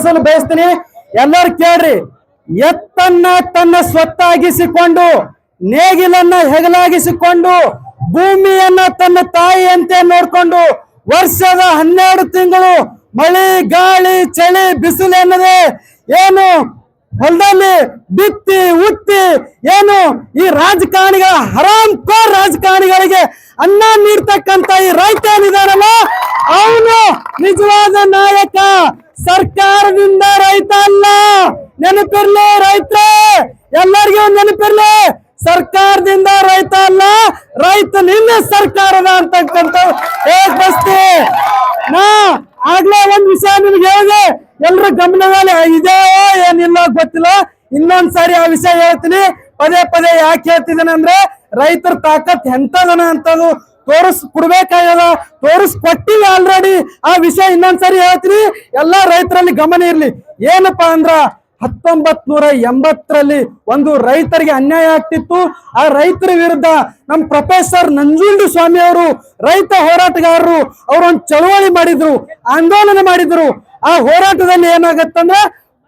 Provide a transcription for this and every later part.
ತಿಳಿಸಲು ಬಯಸ್ತೀನಿ. ಎಲ್ಲರೂ ಕೇಳ್ರಿ. ಎತ್ತನ್ನ ತನ್ನ ಸ್ವತ್ತಾಗಿಸಿಕೊಂಡು, ನೇಗಿಲನ್ನ ಹೆಗಲಾಗಿಸಿಕೊಂಡು, ಭೂಮಿಯನ್ನ ತನ್ನ ತಾಯಿಯಂತೆ ನೋಡ್ಕೊಂಡು, ವರ್ಷದ ಹನ್ನೆರಡು ತಿಂಗಳು ಮಳೆ, ಗಾಳಿ, ಚಳಿ, ಬಿಸಿಲು ಎನ್ನದೆ ಏನು ಹೊಲದಲ್ಲಿ ಬಿತ್ತಿ ಉತ್ತಿ ಏನು ಈ ರಾಜಕಾರಣಿಗಳ ಹರಾಮ್ ಕೋರ್ ರಾಜಕಾರಣಿಗಳಿಗೆ ಅನ್ನ ನೀಡ್ತಕ್ಕಂತ ಈ ರೈತ ಏನಿದಾನಲ್ಲ ಅವನು ನಿಜವಾದ ನಾಯಕ. ಸರ್ಕಾರದಿಂದ ರೈತ ಅಲ್ಲ. ನೆನಪಿರ್ಲಿ ರೈತ ಎಲ್ಲರಿಗೂ ನೆನಪಿರ್ಲಿ. ಸರ್ಕಾರದಿಂದ ರೈತ ಅಲ್ಲ. ರೈತ ನಿನ್ನ ಸರ್ಕಾರದ ಅಂತಕ್ಕಂಥ ಹೇಗ್ ಬಸ್ತಿ ನಾ ಆಗ್ಲೇ ಒಂದ್ ವಿಷಯ ನಿಮ್ಗೆ ಹೇಳಿದೆ. ಎಲ್ರ ಗಮನದಲ್ಲಿ ಇದೇ ಏನಿಲ್ಲ ಗೊತ್ತಿಲ್ಲ. ಇನ್ನೊಂದ್ಸಾರಿ ಆ ವಿಷಯ ಹೇಳ್ತೀನಿ. ಪದೇ ಪದೇ ಯಾಕೆ ಹೇಳ್ತಿದ್ದೇನೆ ಅಂದ್ರೆ ರೈತರ ತಾಕತ್ ಎಂತದನ ಅಂತದು ತೋರಿಸ್ ಕೊಡ್ಬೇಕಾಗ್ಯದ, ತೋರಿಸ್ ಕೊಟ್ಟಿಲ್ಲ ಆಲ್ರೆಡಿ ಆ ವಿಷಯ ಇನ್ನೊಂದ್ಸರಿ ಹೇಳ್ತೀನಿ. ಎಲ್ಲಾ ರೈತರಲ್ಲಿ ಗಮನ ಇರ್ಲಿ. ಏನಪ್ಪಾ ಅಂದ್ರ ಹತ್ತೊಂಬತ್ ನೂರ ಎಂಬತ್ತರಲ್ಲಿ ಒಂದು ರೈತರಿಗೆ ಅನ್ಯಾಯ ಆಗ್ತಿತ್ತು. ಆ ರೈತರ ವಿರುದ್ಧ ನಮ್ಮ ಪ್ರೊಫೆಸರ್ ನಂಜುಂಡು ಸ್ವಾಮಿ ಅವರು ರೈತ ಹೋರಾಟಗಾರರು ಅವರು ಒಂದು ಚಳವಳಿ ಮಾಡಿದ್ರು, ಆಂದೋಲನ ಮಾಡಿದ್ರು. ಆ ಹೋರಾಟದಲ್ಲಿ ಏನಾಗತ್ತಂದ್ರೆ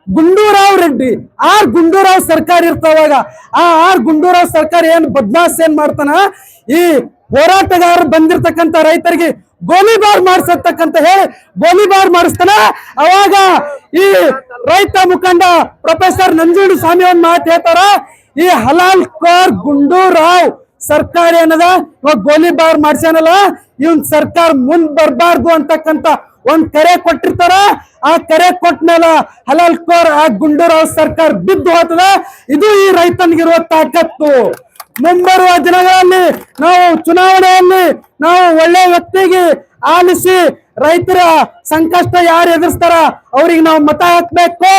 ಗುಂಡೂರಾವ್ ರೆಡ್ಡಿ, ಆರ್ ಗುಂಡೂರಾವ್ ಸರ್ಕಾರ ಇರ್ತಾವಾಗ, ಆ ಆರ್ ಗುಂಡೂರಾವ್ ಸರ್ಕಾರ ಏನ್ ಬದ್ಮಾಸ್ ಏನ್ ಮಾಡ್ತಾನ? ಈ ಹೋರಾಟಗಾರರು ಬಂದಿರತಕ್ಕಂತ ರೈತರಿಗೆ ಗೋಲಿಬಾರ್ ಮಾಡಿಸತಕ್ಕಂತ ಹೇಳಿ ಗೋಲಿಬಾರ್ ಮಾಡಿಸ್ತಾನ. ಅವಾಗ ಈ ರೈತ ಮುಖಂಡ ಪ್ರೊಫೆಸರ್ ನಂಜುಂಡು ಸ್ವಾಮಿ ಒಂದ್ ಮಾತು ಹೇಳ್ತಾರ, ಈ ಹಲಾಲ್ ಕೋರ್ ಗುಂಡೂರಾವ್ ಸರ್ಕಾರ ಏನದ ಇವಾಗ ಗೋಲಿಬಾರ್ ಮಾಡ್ಸ್ಯಾನಲ್ಲ, ಇವನ್ ಸರ್ಕಾರ ಮುಂದ್ ಬರ್ಬಾರ್ದು ಅಂತಕ್ಕಂತ ಒಂದ್ ಕರೆ ಕೊಟ್ಟಿರ್ತಾರ. ಆ ಕರೆ ಕೊಟ್ಮೇಲ ಹಲಾಲ್ ಕೋರ್ ಆ ಗುಂಡೂರಾವ್ ಸರ್ಕಾರ ಬಿದ್ದು ಹೋಗ್ತದ. ಇದು ಈ ರೈತನಿಗಿರುವ ತಾಕತ್ತು. ಮುಂಬರುವ ದಿನಗಳಲ್ಲಿ ನಾವು ಚುನಾವಣೆಯಲ್ಲಿ ನಾವು ಒಳ್ಳೆ ವ್ಯಕ್ತಿಗೆ ಆಲಿಸಿ ರೈತರ ಸಂಕಷ್ಟ ಯಾರು ಎದುರಿಸ್ತಾರ ಅವ್ರಿಗೆ ನಾವು ಮತ ಹಾಕ್ಬೇಕು.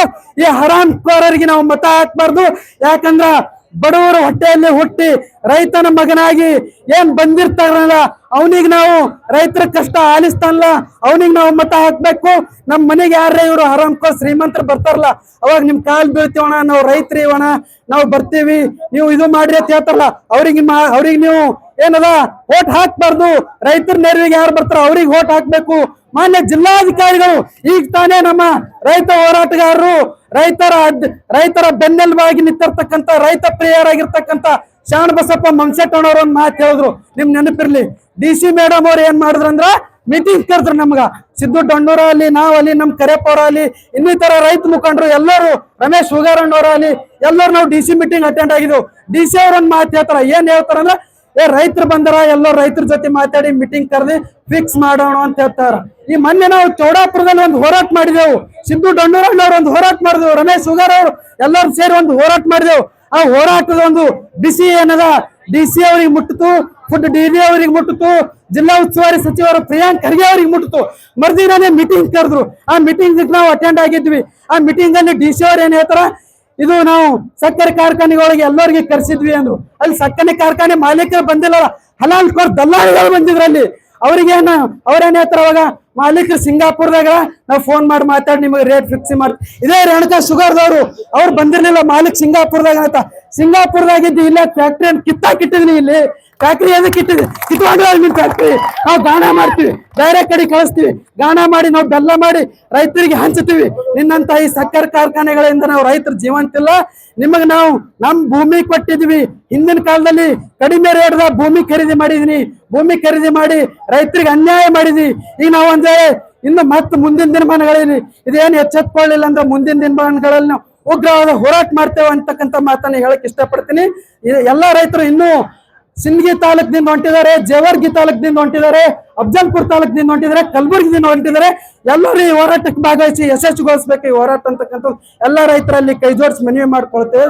ಈ ಹರಾಮ್ ಕೋರರಿಗೆ ನಾವು ಮತ ಹಾಕ್ಬಾರ್ದು. ಯಾಕಂದ್ರ ಬಡವರ ಹೊಟ್ಟೆಯಲ್ಲಿ ಹುಟ್ಟಿ ರೈತನ ಮಗನಾಗಿ ಏನ್ ಬಂದಿರ್ತಾರಲ್ಲ ಅವನಿಗೆ ನಾವು ರೈತರ ಕಷ್ಟ ಆಲಿಸ್ತಾನಲ್ಲ, ಅವನಿಗೆ ನಾವು ಮತ ಹಾಕ್ಬೇಕು. ನಮ್ಮ ಮನೆಗೆ ಯಾರೇ ಇವರು? ಆರಾಮ್ಕೋ ಶ್ರೀಮಂತರು ಬರ್ತಾರಲ್ಲ. ಅವಾಗ ನಿಮ್ ಕಾಲ್ ಬೀಳ್ತೀವಣ ನಾವು ರೈತರು ಇವಣ ನಾವು ಬರ್ತೀವಿ. ನೀವು ಇದು ಮಾಡ್ರಿ ಅಂತ ಹೇಳ್ತಾರಲ್ಲ, ಅವ್ರಿಗೆ ಅವ್ರಿಗೆ ನೀವು ಏನದ? ಓಟ್ ಹಾಕ್ಬಾರ್ದು. ರೈತರ ನೆರವಿಗೆ ಯಾರು ಬರ್ತಾರ ಅವ್ರಿಗೆ ಓಟ್ ಹಾಕ್ಬೇಕು. ಮಾನ್ಯ ಜಿಲ್ಲಾಧಿಕಾರಿಗಳು, ಈಗ ತಾನೇ ನಮ್ಮ ರೈತ ಹೋರಾಟಗಾರರು ರೈತರ ರೈತರ ಬೆನ್ನೆಲುಬಾಗಿ ನಿಂತಿರ್ತಕ್ಕಂಥ ರೈತ ಪ್ರಿಯರಾಗಿರ್ತಕ್ಕಂಥ ಶಾಣ ಬಸಪ್ಪ ಮನ್ಸೆಟ್ಟೋಣವ್ರು ಒಂದ್ ಮಾತು ಹೇಳಿದ್ರು. ನಿಮ್ ನೆನಪಿರ್ಲಿ. ಡಿ ಸಿ ಮೇಡಮ್ ಅವ್ರು ಏನ್ ಮಾಡಿದ್ರು ಅಂದ್ರ ಮೀಟಿಂಗ್ ಕರೆದ್ರು ನಮ್ಗ. ಸಿದ್ದು ಡೊಣ್ಣೂರ ಅಲ್ಲಿ ನಾವ್ ಅಲ್ಲಿ ನಮ್ ಕರೆಪ್ಪ ಅಲ್ಲಿ ಇನ್ನಿತರ ರೈತ ಮುಖಂಡರು ಎಲ್ಲರೂ, ರಮೇಶ್ ಹುಗಾರಣ್ಣವ್ರ ಅಲ್ಲಿ ಎಲ್ಲರೂ ನಾವು ಡಿ ಸಿ ಮೀಟಿಂಗ್ ಅಟೆಂಡ್ ಆಗಿದ್ವು. ಡಿ ಸಿ ಅವ್ರ ಒಂದ್ ಮಾತು ಹೇಳ್ತಾರ. ಏನ್ ಹೇಳ್ತಾರ ಅಂದ್ರೆ ಏ, ರೈತರು ಬಂದರ, ಎಲ್ಲೋ ರೈತರ ಜೊತೆ ಮಾತಾಡಿ ಮೀಟಿಂಗ್ ಕರೆದಿ ಫಿಕ್ಸ್ ಮಾಡೋಣ ಅಂತ ಹೇಳ್ತಾರ ಈ ಮೊನ್ನೆ ನಾವು ಚೌಡಾಪುರದಲ್ಲಿ ಒಂದು ಹೋರಾಟ ಮಾಡಿದೆವು. ಸಿದ್ದು ಡೊಣ್ಣೂರಣ್ಣವ್ರು ಒಂದು ಹೋರಾಟ ಮಾಡಿದೆವು. ರಮೇಶ್ ಸುಗಾರ್ ಅವರು ಎಲ್ಲರೂ ಸೇರಿ ಒಂದು ಹೋರಾಟ ಮಾಡಿದೆವು. ಆ ಹೋರಾಟದ ಒಂದು ಬಿಸಿ ಏನದ? ಡಿ ಸಿ ಅವ್ರಿಗೆ ಮುಟ್ಟಿತು, ಫುಡ್ ಡಿ ಡಿ ಅವ್ರಿಗೆ ಮುಟ್ಟಿತು, ಜಿಲ್ಲಾ ಉಸ್ತುವಾರಿ ಸಚಿವರು ಪ್ರಿಯಾಂಕ್ ಖರ್ಗೆ ಅವ್ರಿಗೆ ಮುಟ್ಟಿತು. ಮರ್ದಿನೇ ಮೀಟಿಂಗ್ ಕರೆದ್ರು. ಆ ಮೀಟಿಂಗ್ ನಾವು ಅಟೆಂಡ್ ಆಗಿದ್ವಿ. ಆ ಮೀಟಿಂಗ್ ಅಲ್ಲಿ ಡಿ ಸಿ ಅವ್ರು ಏನ್ ಹೇಳ್ತಾರ? ಇದು ನಾವು ಸಕ್ಕರೆ ಕಾರ್ಖಾನೆಗಳಿಗೆ ಎಲ್ಲರಿಗೆ ಕರೆಸಿದ್ವಿ ಅಂದ್ರು. ಅಲ್ಲಿ ಸಕ್ಕರೆ ಕಾರ್ಖಾನೆ ಮಾಲೀಕರು ಬಂದಿಲ್ಲ ಹಲಾಲ್ ಕೋರ್ ದಲ್ಲಾಳಿಗಳು ಬಂದಿದ್ರು ಅಲ್ಲಿ ಅವ್ರಿಗೇನ ಅವ್ರೇನ್ ಹೇಳ್ತಾರ ಅವಾಗ? ಮಾಲೀಕರು ಸಿಂಗಾಪುರದಾಗ ನಾವು ಫೋನ್ ಮಾಡಿ ಮಾತಾಡಿ ನಿಮಗೆ ರೇಟ್ ಫಿಕ್ಸ್ ಮಾಡಿ ಇದೇ ರೇಣುಕಾ ಶುಗರ್ದವರು ಅವ್ರು ಬಂದಿರ್ಲಿಲ್ಲ ಮಾಲೀಕ್ ಸಿಂಗಾಪುರದಾಗ ಅಂತ. ಸಿಂಗಾಪುರದಾಗಿದ್ದು ಇಲ್ಲ ಫ್ಯಾಕ್ಟ್ರಿ ಅಂತ ಕಿತ್ತಾಕಿಟ್ಟಿದ್ನಿ ಇಲ್ಲಿ. ಫ್ಯಾಕ್ಟ್ರಿ ಅದಕ್ಕೆ ಇಟ್ಟಿದ್ವಿ ಕಿತ್ಕೊಂಡು ನಿಮ್ ಫ್ಯಾಕ್ಟ್ರಿ ನಾವು ಗಾಣ ಮಾಡ್ತೀವಿ. ಡೈರೆಕ್ಟ್ ಕಡೆ ಕಳಿಸ್ತೀವಿ. ಗಾಣ ಮಾಡಿ ನಾವು ಬೆಲ್ಲ ಮಾಡಿ ರೈತರಿಗೆ ಹಂಚ್ತೀವಿ. ನಿನ್ನಂತ ಈ ಸಕ್ಕರೆ ಕಾರ್ಖಾನೆಗಳಿಂದ ನಾವು ರೈತರು ಜೀವಂತಿಲ್ಲ ನಿಮಗೆ ನಾವು ನಮ್ ಭೂಮಿ ಕೊಟ್ಟಿದ್ವಿ. ಹಿಂದಿನ ಕಾಲದಲ್ಲಿ ಕಡಿಮೆ ರೇಟ್ದ ಭೂಮಿ ಖರೀದಿ ಮಾಡಿದೀನಿ. ಭೂಮಿ ಖರೀದಿ ಮಾಡಿ ರೈತರಿಗೆ ಅನ್ಯಾಯ ಮಾಡಿದ್ವಿ. ಈಗ ನಾವು ಅಂದ್ರೆ ಇನ್ನು ಮತ್ತೆ ಮುಂದಿನ ದಿನಮಾನಗಳಲ್ಲಿ ಇದೇನು ಎಚ್ಚೆತ್ಕೊಳ್ಳಿಲ್ಲ ಅಂದ್ರೆ ಮುಂದಿನ ದಿನಮಾನಗಳಲ್ಲಿ ನಾವು ಉಗ್ರವಾದ ಹೋರಾಟ ಮಾಡ್ತೇವೆ ಅಂತಕ್ಕಂಥ ಮಾತನ್ನ ಹೇಳಕ್ ಇಷ್ಟಪಡ್ತೀನಿ. ಎಲ್ಲಾ ರೈತರು ಇನ್ನೂ ಸಿಂದಗಿ ತಾಲೂಕಿನಿಂದ ಹೊಂಟಿದ್ದಾರೆ, ಜೇವರ್ಗಿ ತಾಲೂಕಿನಿಂದ ಹೊಂಟಿದ್ದಾರೆ, ಅಫ್ಜಲ್ಪುರ್ ತಾಲೂಕಿನಿಂದ ಹೊಂಟಿದ್ದಾರೆ ಕಲಬುರಗಿನಿಂದ ಹೊಂಟಿದ್ದಾರೆ. ಎಲ್ಲರೂ ಈ ಹೋರಾಟಕ್ಕೆ ಭಾಗವಹಿಸಿ ಯಶಸ್ವಿಗೊಳಿಸ್ಬೇಕು ಈ ಹೋರಾಟ ಅಂತಕ್ಕಂಥ ಎಲ್ಲ ರೈತರಲ್ಲಿ ಕೈ ಜೋಡಿಸಿ ಮನವಿ ಮಾಡ್ಕೊಳ್ತೇವೆ.